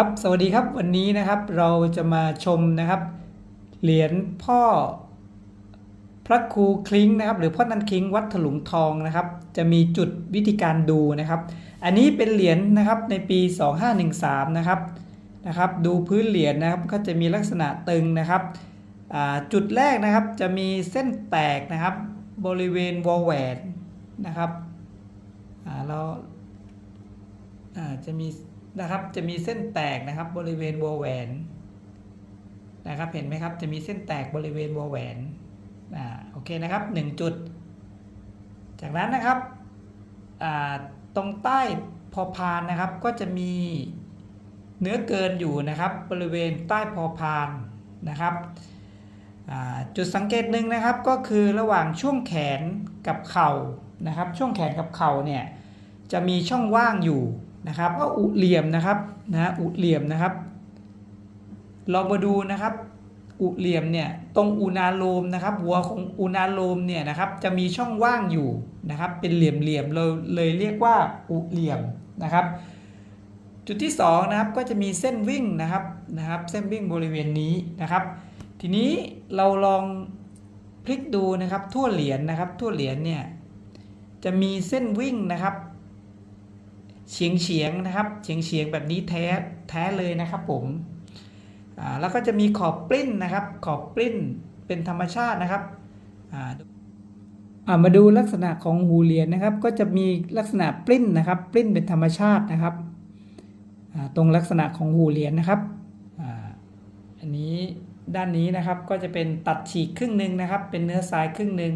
ครับ สวัสดีครับ วันนี้นะครับเราจะมาชมนะครับ เหรียญพ่อ พระครูคลิงนะครับ หรือพ่อนันคิงวัดถลุงทองนะครับ จะมีจุดวิธีการดูนะครับ อันนี้เป็นเหรียญนะครับในปี 2513 นะครับนะครับ ดูพื้นเหรียญนะครับก็จะมีลักษณะตึงนะครับจุดแรกนะครับจะมีเส้นแตกนะครับ บริเวณวอลแหวนนะครับเราจะมี นะครับ จะมีเส้นแตกนะครับบริเวณวอลแหวนนะครับ เห็นไหมครับ จะมีเส้นแตกบริเวณวอลแหวนอ่าโอเคนะครับ 1 จุด จากนั้นนะครับอ่าตรงใต้พอพานนะครับ ก็จะมีเนื้อเกินอยู่นะครับ บริเวณใต้พอพานนะครับจุดสังเกตหนึ่งนะครับก็คือระหว่างช่วงแขนกับเข่านะครับ ช่วงแขนกับเข่าเนี่ยจะมีช่องว่างอยู่นะครับก็อุเหลี่ยมนะครับนะอุเหลี่ยมนะครับ ลองมาดูนะครับ อุเหลี่ยมเนี่ยตรงอุณาโลมนะครับ หัวของอุณาโลมเนี่ยนะครับ จะมีช่องว่างอยู่นะครับ เป็นเหลี่ยมๆเราเลยเรียกว่าอุเหลี่ยมนะครับ จุดที่สองนะครับก็จะมีเส้นวิ่งนะครับนะครับ เส้นวิ่งบริเวณนี้นะครับ ทีนี้เราลองพลิกดูนะครับทั่วเหรียญนะครับ ทั่วเหรียญเนี่ยจะมีเส้นวิ่งนะครับ เฉียงเฉียงๆนะครับเฉียงเฉียงๆแบบนี้แท้แท้เลยนะครับผมแล้วก็จะมีขอบปริ้นนะครับ ขอบปริ้นเป็นธรรมชาตินะครับมาดูลักษณะของหูเหรียญนะครับ ก็จะมีลักษณะปริ้นนะครับปริ้นเป็นธรรมชาตินะครับตรงลักษณะของหูเหรียญนะครับอันนี้ด้านนี้นะครับก็จะเป็นตัดฉีกครึ่งหนึ่งนะครับ เป็นเนื้อทรายครึ่งหนึ่ง